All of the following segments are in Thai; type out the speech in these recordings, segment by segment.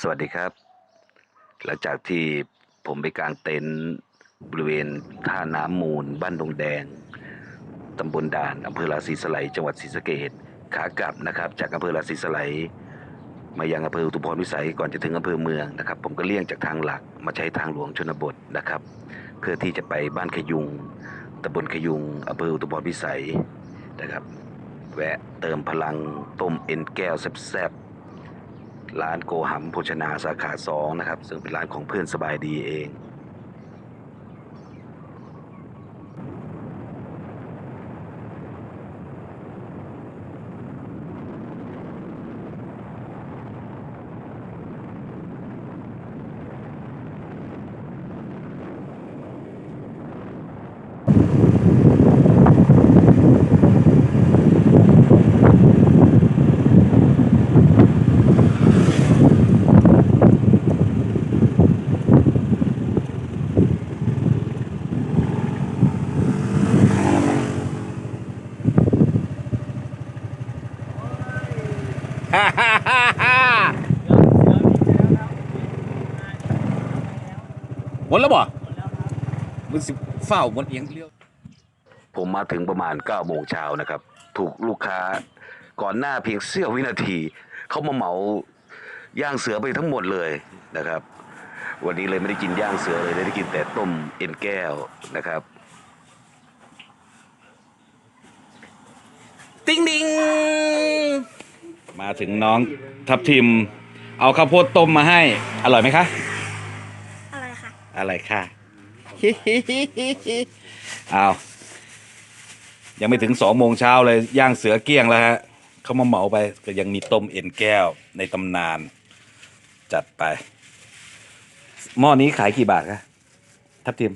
สวัสดีครับ หลังจากที่ผมไปกางเต็นท์บริเวณท่าน้ำมูล บ้านดงแดงตำบลด่านอำเภอราศีสไลจังหวัดศรีสะเกษขากลับนะครับ จากอำเภอราศีสไลมายังอำเภออุทุมพรวิสัยก่อนจะถึงอำเภอเมืองนะครับ ผมก็เลี่ยงจากทางหลักมาใช้ทางหลวงชนบทนะครับ เพื่อที่จะไปบ้านขยุงตำบลขยุงอำเภออุทุมพรวิสัยนะครับ แวะเติมพลังต้มเอ็นแก้วแซ่บ ร้านโกหัมโภชนาสาขาสองนะครับ ซึ่งเป็นร้านของเพื่อนสบายดีเอง ห มดแล้วบ่มึงสิเฝ้าหมดเอียงเลี้ยวผมมาถึงประมาณ9โมงเช้านะครับ ถูกลูกค้าก่อนหน้าเพียงเสี้ยววินาที เขามาเหมาย่างเสือไปทั้งหมดเลยนะครับ วันนี้เลยไม่ได้กินย่างเสือเลยได้กินแต่ต้มเอ็นแก้วนะครับ ติ้งดิงมาถึงน้องทับทิม เอาข้าวโพดต้มมาให้ อร่อยไหมคะ อะไรคะอะไรค่ะเอายังไม่ถึงสองโมงเช้าเลยย่างเสือเกลี้ยงแล้วฮะเขามาเหมาไปก็ยังมีต้มเอ็นแก้วในตำนาน จัดไป หม้อนี้ขายกี่บาทคะทับทิม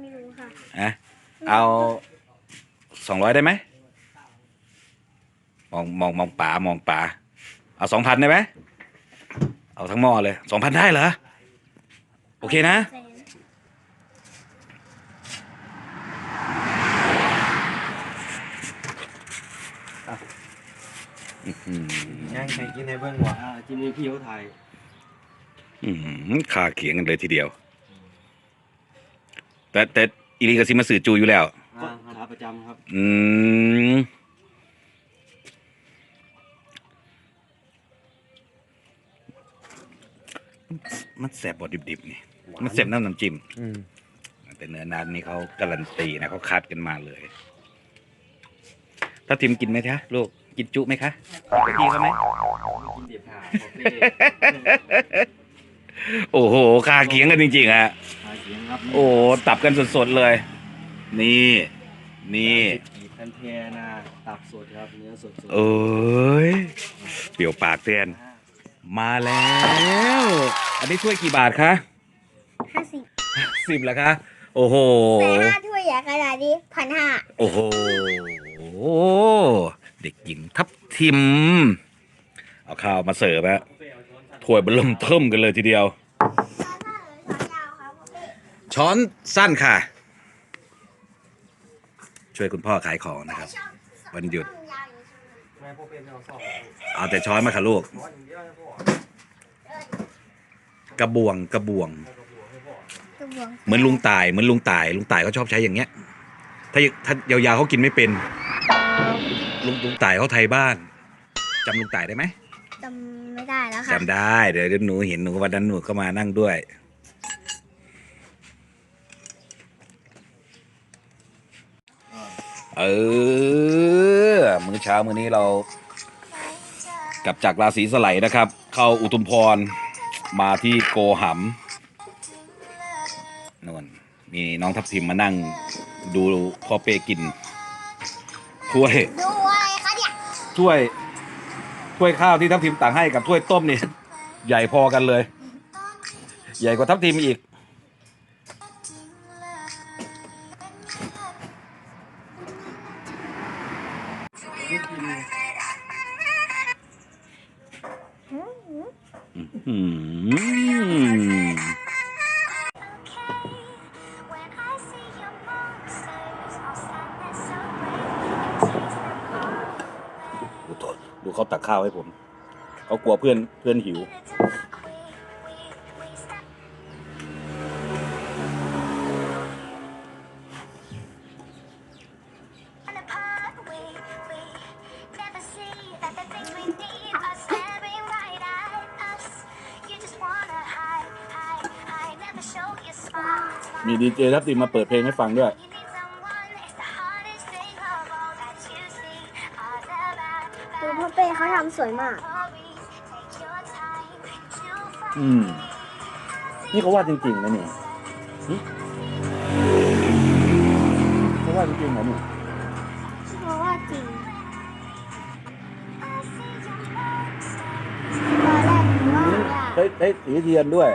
ไม่รู้ค่ะอะเอาสองร้อยได้ไหมมองมองมองป๋ามองป๋าเอาสองพันได้ไหมเอาทั้งหม้อเลยสองพันได้เหรอ โอเคนะเซนย่างใครกินในเบื้องหัวอ่าจิมมี่พี่เขาถ่ายอืมขาเขียงกันเลยทีเดียว แต่แต่อีลีกับซิมาสื่อจูอยู่แล้ว อ่าขาประจำครับอืม มันแสบบดดิบๆนี่ มันแสบน้ำน้ำจิ้มอืมแต่เนื้อนานี่เขาการันตีนะเขาคัดกันมาเลยถ้าทิมกินไหมคะลูกกินจุไหมคะไปพี่เขาไหม กินเดียบขาขอเป้โอ้โหคาเคียงกันจริงๆอะขาเขียงครับโอ้ตับกันสดๆเลย นี่ นี่ ขีดกันแทนาตับสดครับเนื้อสดสดเอ้ยเปรี้ยวปากเตือนมาแล้ว อันนี้ถ้วยกี่บาทคะ ห้าสิบสิบแล้วคะ โอ้โห แต่ห้าถ้วยใหญ่ขนาดนี้พันห้าโอ้โห เด็กหญิงทับทิม เอาข้าวมาเสิร์ฟอะถ้วยเบลมเทิมกันเลยทีเดียว ช้อนสั้นค่ะ ช่วยคุณพ่อขายของนะครับ วันหยุดแม่พวกเป็นเอาซอกเอาแต่ช้อนมาค่ะลูกร้อนอย่างเดียวนะพ่อกระบวงกระบวงตัวบวง เหมือนลุงต่ายเหมือนลุงต่าย ลุงต่ายเขาชอบใช้อย่างเงี้ย ถ้าถ้ายาวๆเขากินไม่เป็น ลุงลุงต่ายเขาไทยบ้านจำลุงต่ายได้ไหมจำไม่ได้แล้วค่ะจำได้ เดี๋ยวหนูเห็นหนูวันนั้นหนูก็มานั่งด้วย เออมื้อเช้ามื้อนี้เรา กลับจากราศีสไลด์นะครับ เข้าอุทุมพรมาที่โกหัมนวล มีน้องทัพทิมมานั่งดูพ่อเป้กินถ้วยดูอะไรคะเนี่ยถ้วยถ้วยข้าวที่ทัพทิมตักให้กับถ้วยต้มนี่ใหญ่พอกันเลย ใหญ่กว่าทัพทิมอีกอืม เขาตักข้าวให้ผมเขากลัวเพื่อนเพื่อนหิว มีดีเจทับทิมมาเปิดเพลงให้ฟังด้วย ดูพ่อเป้เขาทำสวยมาก อืม นี่เขาวาดจริงๆนะนี่หึเขาวาดจริงๆนะนี่เพราะว่าจริงตอนแรกหนูว่าอยากใช้ใช้สีเทียนด้วย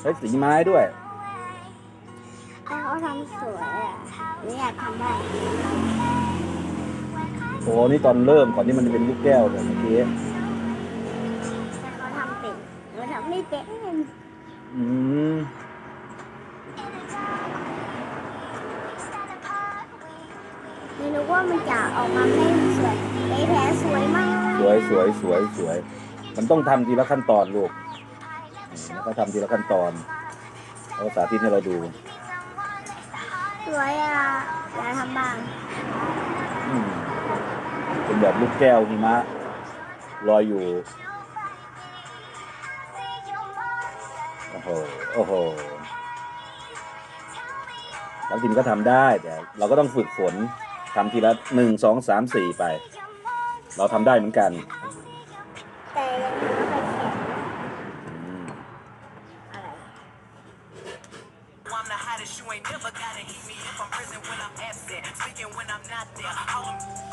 ใช้สีไม้ด้วยให้เขาทำสวยอะหนูอยากทำได้โอ้นี่ตอนเริ่มก่อนที่มันจะเป็นลูกแก้วแบบเมื่อกี้แต่เขาทำเป็นหนูทำไม่เป็นอืมนึกว่ามันจะออกมาไม่สวยไอ้แท้สวยมากสวยสวยสวยสวย มันต้องทำทีละขั้นตอนลูกแล้วก็ทำทีละขั้นตอนเราสาธิตให้เราดูสวยอะอยากทำบ้างอืม เป็นแบบลูกแก้วหิมะลอยอยู่ โอ้โห โอ้โหทัพทิมก็ทำได้แต่เราก็ต้องฝึกฝนทำทีละหนึ่งสองสามสี่ไป เราทำได้เหมือนกันแต่ยังไม่เคยแข่งอะไร I'm the hottest, you ain't never gotta eat me if I'm present when I'm absent. Speaking when I'm not there. Call them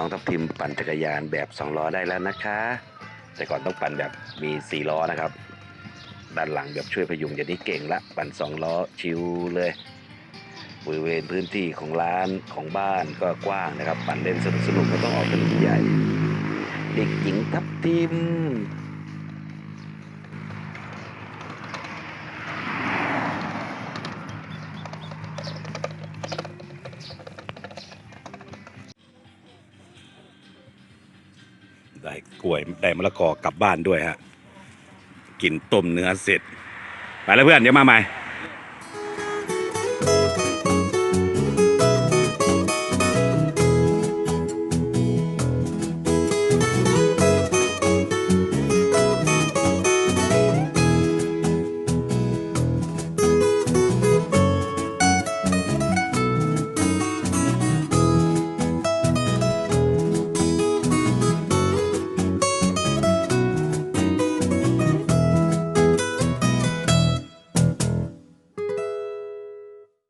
น้องทัพทิมปั่นจักรยานแบบสองล้อได้แล้วนะคะ แต่ก่อนต้องปั่นแบบมีสี่ล้อนะครับ ด้านหลังแบบช่วยพยุงอย่างนี้เก่งละปั่นสองล้อชิวเลยบริเวณพื้นที่ของร้านของบ้านก็กว้างนะครับ ปั่นเล่นสนุกสนุกไม่ต้องออกถนนใหญ่ เด็กหญิงทัพทิม กล้วยได้มะละกอกลับบ้านด้วยฮะกินต้มเนื้อเสร็จ ไปแล้วเพื่อนเดี๋ยวมาใหม่